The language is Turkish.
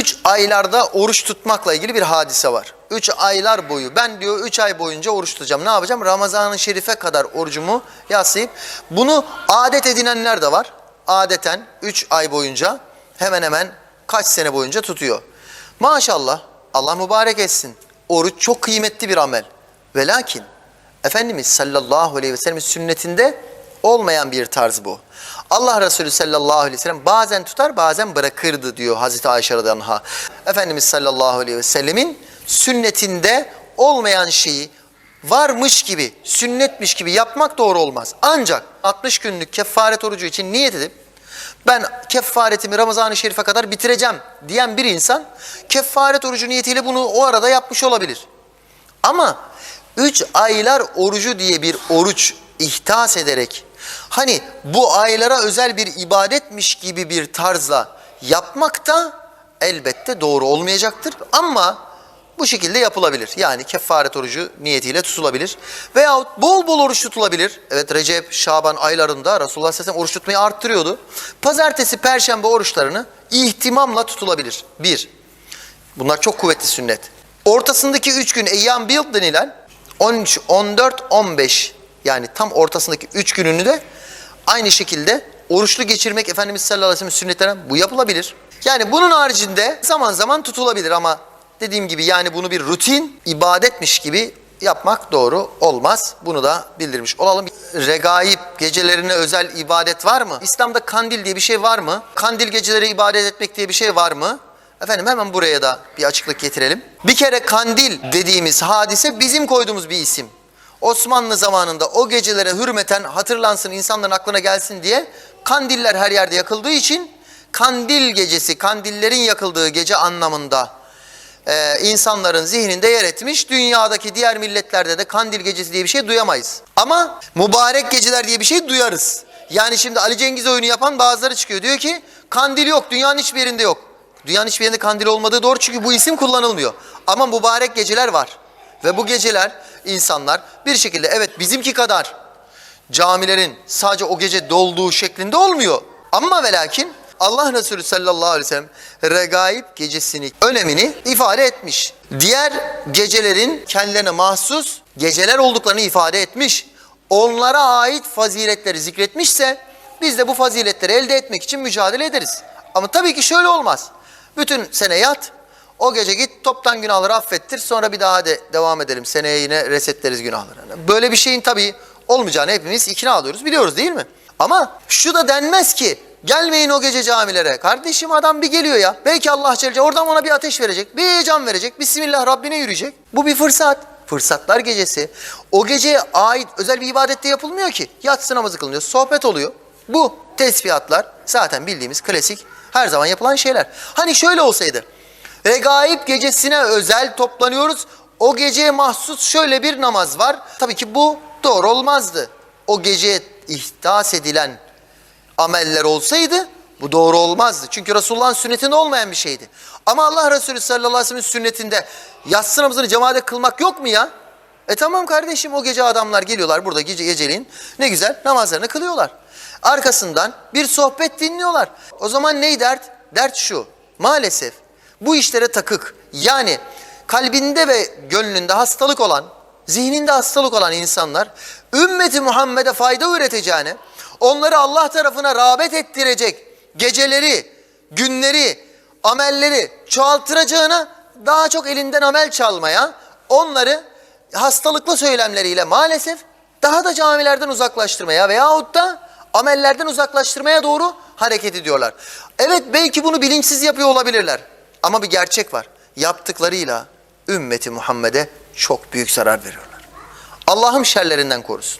Üç aylarda oruç tutmakla ilgili bir hadise var. Üç aylar boyu ben diyor üç ay boyunca oruç tutacağım. Ne yapacağım? Ramazan-ı Şerif'e kadar orucumu yaslayıp bunu adet edinenler de var. Adeten üç ay boyunca hemen hemen kaç sene boyunca tutuyor. Maşallah Allah mübarek etsin. Oruç çok kıymetli bir amel. Ve lakin Efendimiz sallallahu aleyhi ve sellem'in sünnetinde olmayan bir tarz bu. Allah Resulü sallallahu aleyhi ve sellem bazen tutar bazen bırakırdı diyor Hazreti Ayşe radıyallahu. Efendimiz sallallahu aleyhi ve sellemin sünnetinde olmayan şeyi varmış gibi, sünnetmiş gibi yapmak doğru olmaz. Ancak 60 günlük kefaret orucu için niyet edip ben kefaretimi Ramazan-ı Şerif'e kadar bitireceğim diyen bir insan kefaret orucu niyetiyle bunu o arada yapmış olabilir. Ama 3 aylar orucu diye bir oruç ihtas ederek hani bu aylara özel bir ibadetmiş gibi bir tarzla yapmak da elbette doğru olmayacaktır. Ama bu şekilde yapılabilir. Yani kefaret orucu niyetiyle tutulabilir. Veyahut bol bol oruç tutulabilir. Evet Recep, Şaban aylarında Resulullah sellem oruç tutmayı arttırıyordu. Pazartesi, perşembe oruçlarını ihtimamla tutulabilir. Bir, bunlar çok kuvvetli sünnet. Ortasındaki üç gün eyyam bil denilen 13, 14, 15 yani tam ortasındaki üç gününü de aynı şekilde oruçlu geçirmek Efendimiz sallallahu aleyhi ve sellem sünnetlerinden bu yapılabilir. Yani bunun haricinde zaman zaman tutulabilir ama dediğim gibi yani bunu bir rutin ibadetmiş gibi yapmak doğru olmaz. Bunu da bildirmiş olalım. Regaib gecelerine özel ibadet var mı? İslam'da kandil diye bir şey var mı? Kandil geceleri ibadet etmek diye bir şey var mı? Efendim hemen buraya da bir açıklık getirelim. Bir kere kandil dediğimiz hadise bizim koyduğumuz bir isim. Osmanlı zamanında o gecelere hürmeten hatırlansın insanların aklına gelsin diye kandiller her yerde yakıldığı için kandil gecesi, kandillerin yakıldığı gece anlamında e, insanların zihninde yer etmiş. Dünyadaki diğer milletlerde de kandil gecesi diye bir şey duyamayız. Ama mübarek geceler diye bir şey duyarız. Yani şimdi Ali Cengiz oyunu yapan bazıları çıkıyor. Diyor ki kandil yok, dünyanın hiçbir yerinde yok. Dünyanın hiçbir yerinde kandil olmadığı doğru çünkü bu isim kullanılmıyor. Ama mübarek geceler var. Ve bu geceler insanlar bir şekilde evet bizimki kadar camilerin sadece o gece dolduğu şeklinde olmuyor. Ama ve lakin Allah Resulü sallallahu aleyhi ve sellem regaib gecesini önemini ifade etmiş. Diğer gecelerin kendilerine mahsus geceler olduklarını ifade etmiş. Onlara ait faziletleri zikretmişse biz de bu faziletleri elde etmek için mücadele ederiz. Ama tabii ki şöyle olmaz. Bütün sene yat, o gece git toptan günahları affettir sonra bir daha de devam edelim. Seneye yine resetleriz günahları. Böyle bir şeyin tabii olmayacağını hepimiz ikna alıyoruz biliyoruz değil mi? Ama şu da denmez ki gelmeyin o gece camilere. Kardeşim adam bir geliyor ya. Belki Allah Celle oradan ona bir ateş verecek. Bir can verecek. Bismillah Rabbine yürüyecek. Bu bir fırsat. Fırsatlar gecesi. O geceye ait özel bir ibadette yapılmıyor ki. Yatsı namazı kılınıyor. Sohbet oluyor. Bu tesbihatlar zaten bildiğimiz klasik her zaman yapılan şeyler. Hani şöyle olsaydı. Regaib gecesine özel toplanıyoruz. O geceye mahsus şöyle bir namaz var. Tabii ki bu doğru olmazdı. O geceye ihdas edilen ameller olsaydı bu doğru olmazdı. Çünkü Resulullah'ın sünnetinde olmayan bir şeydi. Ama Allah Resulü sallallahu aleyhi ve sellem'in sünnetinde yatsı namazını cemaate kılmak yok mu ya? E tamam kardeşim o gece adamlar geliyorlar burada gece geceliğin ne güzel namazlarını kılıyorlar. Arkasından bir sohbet dinliyorlar. O zaman ney dert? Dert şu. Maalesef bu işlere takık. Yani kalbinde ve gönlünde hastalık olan, zihninde hastalık olan insanlar ümmeti Muhammed'e fayda üreteceğine, onları Allah tarafına rağbet ettirecek geceleri, günleri, amelleri çoğaltıracağına daha çok elinden amel çalmaya, onları hastalıklı söylemleriyle maalesef daha da camilerden uzaklaştırmaya veyahut da amellerden uzaklaştırmaya doğru hareket ediyorlar. Evet belki bunu bilinçsiz yapıyor olabilirler. Ama bir gerçek var. Yaptıklarıyla ümmeti Muhammed'e çok büyük zarar veriyorlar. Allah'ım şerlerinden korusun.